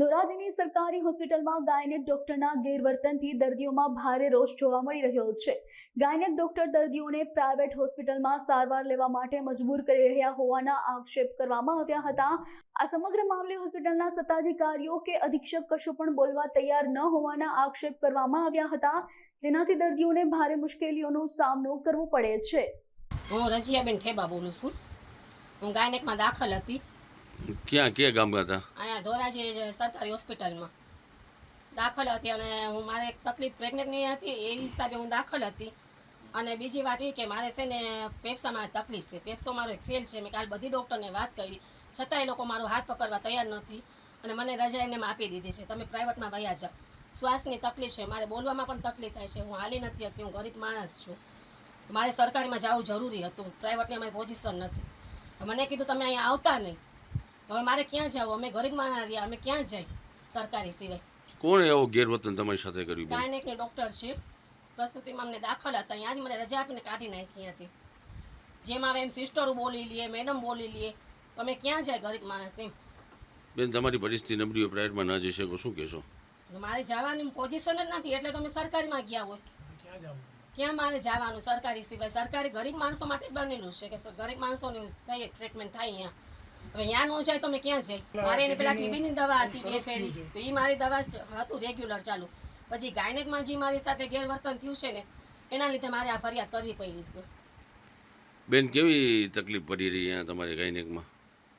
ધોરાજીની સરકારી હોસ્પિટલમાં ગાયનેક ડોક્ટરના ગેરવર્તનથી દર્દીઓમાં ભારે રોષ જોવા મળી રહ્યો છે. ગાયનેક ડોક્ટર દર્દીઓને પ્રાઇવેટ હોસ્પિટલમાં સારવાર લેવા માટે મજબૂર કરી રહ્યા હોવાના આક્ષેપ કરવામાં આવ્યા હતા. આ સમગ્ર મામલે હોસ્પિટલના સત્તાધિકારીઓ કે અધિક્ષક કશું પણ બોલવા તૈયાર ન હોવાના આક્ષેપ કરવામાં આવ્યા હતા, જેનાથી દર્દીઓને ભારે મુશ્કેલીઓનો સામનો કરવો પડે છે. હું રજિયાબેન ઠેબા બોલું છું. હું ગાયનેકમાં દાખલ હતી. ક્યાં ક્યાં ગામ હતા અહીંયા ધોરાજી સરકારી હોસ્પિટલમાં. દાખલ હતી અને હું મારે એક તકલીફ પ્રેગ્નેન્ટની હતી, એ હિસાબે હું દાખલ હતી. અને બીજી વાત એ કે મારે છે ને પેપ્સામાં તકલીફ છે. પેપ્સો મારો એક ફેલ છે, મેં કાલ બધી ડૉક્ટરને વાત કરી. છતાં એ લોકો મારો હાથ પકડવા તૈયાર નથી અને મને રજા એમને આપી દીધી છે. તમે પ્રાઇવેટમાં વયા જાઓ. શ્વાસની તકલીફ છે. મારે બોલવામાં પણ તકલીફ થાય છે. હું હાલી નથી હતી. હું ગરીબ માણસ છું. મારે સરકારીમાં જવું જરૂરી હતું. પ્રાઇવેટની અમારી પોઝિશન નથી. મને કીધું, તમે અહીંયા આવતા નહીં. હવે મારે ક્યાં જવું? અમે ગરીબ રહ્યા અમે ક્યાં જઈ સરકારી સિવાય? કોણ એવો ગેરવર્તન તમારી સાથે કર્યું ગાયનેક ને ડૉક્ટર છે. પ્રસ્તુતિમાં અમને દાખલ હતા. ત્યાંથી મને રજા આપીને કાઢી નાખી હતી. જેમાં હવે એમ સિસ્ટરો બોલી લઈએ મેડમ બોલી લઈએ તો અમે ક્યાં જાય ગરીબ માણસ એમ? બેન તમારી પરિસ્થિતિ નબળી હોય પ્રાઇવેટમાં ના જઈ શકો. શું કહેશો? મારે જવાની પોઝિશન જ નથી એટલે તો અમે સરકારીમાં ગયા હોય. ક્યાં મારે જવાનું? સરકારી સિવાય. સરકારી ગરીબ માણસો માટે જ બનેલું છે કે ગરીબ માણસોને થઈ ટ્રીટમેન્ટ થાય અહીંયા. હવે અહીંયા નો જાય તો મેં ક્યાં જાય મારે એને પેલા ટીબીની દવા હતી બે ફેરી. તો એ મારી દવા જ હતું રેગ્યુલર ચાલુ. પછી ગાયનેકમાં જે મારી સાથે ગેરવર્તન થયું છે ને એના લીધે મારે આ ફરિયાદ કરવી પડી છે. બેન કેવી તકલીફ પડી રહી અહીંયા તમારે ગાયનેકમાં?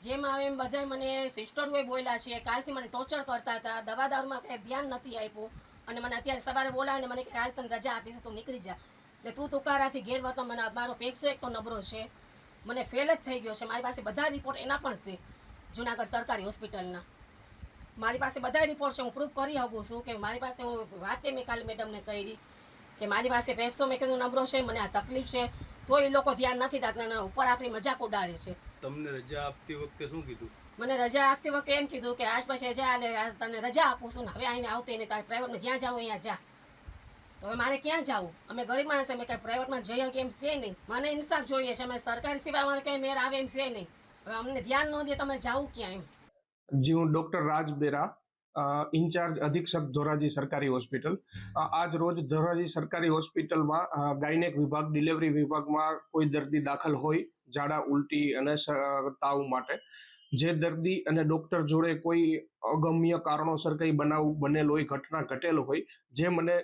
જેમ હવે એમ બધાય મને સિસ્ટર હોય બોલ્યા છે કાલથી મને ટોર્ચર કરતા હતા દવા દારૂમાં કંઈ ધ્યાન નથી આપ્યું. અને મને અત્યારે સવારે બોલાવીને મને કાલ હાલ તને રજા આપીશ તું નીકળી જા. ને તું તુકારાથી ગેરવર્તન મને મારો પેપસો એક તો નબળો છે. મને ફેલ જ થઈ ગયો છે. મારી પાસે બધા રિપોર્ટ એના પણ છે. જુનાગઢ સરકારી હોસ્પિટલના મારી પાસે બધા રિપોર્ટ છે. હું પ્રૂફ કરી શકું છું કે મારી પાસે હું વાતે મેં કાલે મેડમને કરી કે મારી પાસે પેપ્સો મેં કીધું નબળો છે મને આ તકલીફ છે. તો એ લોકો ધ્યાન નથી રાખતા ઉપર આપણી મજાક ઉડાડે છે. તમને રજા આપતી વખતે શું કીધું? મને રજા આપતી વખતે એમ કીધું કે આજ પછી જા આ તને રજા આપું છું ને હવે આવીને આવતી નહીં તારે પ્રાઇવેટમાં જ્યાં જાવ અહીંયા જા. હવે મારે ક્યાં જવું? અમે ગરીબ માણસ, અમે કાંઈ પ્રાઇવેટમાં જઈએ કે એમ છે નહીં? મને ઇન્સાફ જોઈએ છે, અમે સરકારી સિવાય અમારે કંઈ મેળ આવે એમ છે નહીં. હવે અમને ધ્યાન ન દે તમે જાવું ક્યાં એમ? જી, હું ડૉક્ટર રાજ બેરા ઇન્ચાર્જ અધિક્ષક ધોરાજી સરકારી હોસ્પિટલ. આજ રોજ ધોરાજી સરકારી હોસ્પિટલમાં ગાયનેક વિભાગ, ડિલિવરી વિભાગમાં કોઈ દર્દી દાખલ હોય, ઝાડા ઉલટી અને તાવ માટે. જે દર્દી અને ડૉક્ટર જોડે કોઈ અગમ્ય કારણોસર કંઈ બનાવ બનેલો હોય, ઘટના ઘટેલ હોય, જે મને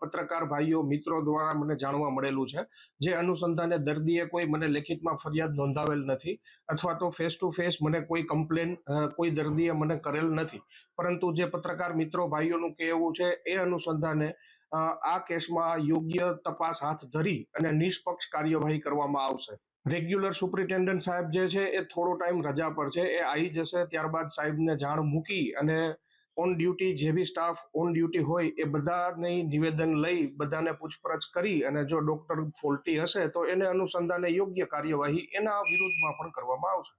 પત્રકાર ભાઈઓ, મિત્રો દ્વારા મને જાણવા મળેલું છે. જે અનુસંધાને દર્દીએ કોઈ મને લેખિતમાં ફરિયાદ નોંધાવેલ નથી અથવા તો ફેસ ટુ ફેસ મને કોઈ કમ્પ્લેન કોઈ દર્દીએ મને કરેલ નથી. પરંતુ જે પત્રકાર મિત્રો ભાઈઓનું કહેવું છે, એ અનુસંધાને આ કેસમાં યોગ્ય તપાસ હાથ ધરી અને નિષ્પક્ષ કાર્યવાહી કરવામાં આવશે. રેગ્યુલર સુપ્રિન્ટેન્ડન્ટ સાહેબ જે છે, એ થોડો ટાઈમ રજા પર છે. એ આવી જશે, ત્યારબાદ સાહેબને જાણ મૂકી અને ઓન ડ્યુટી જે બી સ્ટાફ ઓન ડ્યુટી હોય, એ બધાને નિવેદન લઈ બધાને પૂછપરછ કરી અને જો ડોક્ટર ફોલ્ટી હશે, તો એને અનુસંધાને યોગ્ય કાર્યવાહી એના વિરુદ્ધમાં પણ કરવામાં આવશે.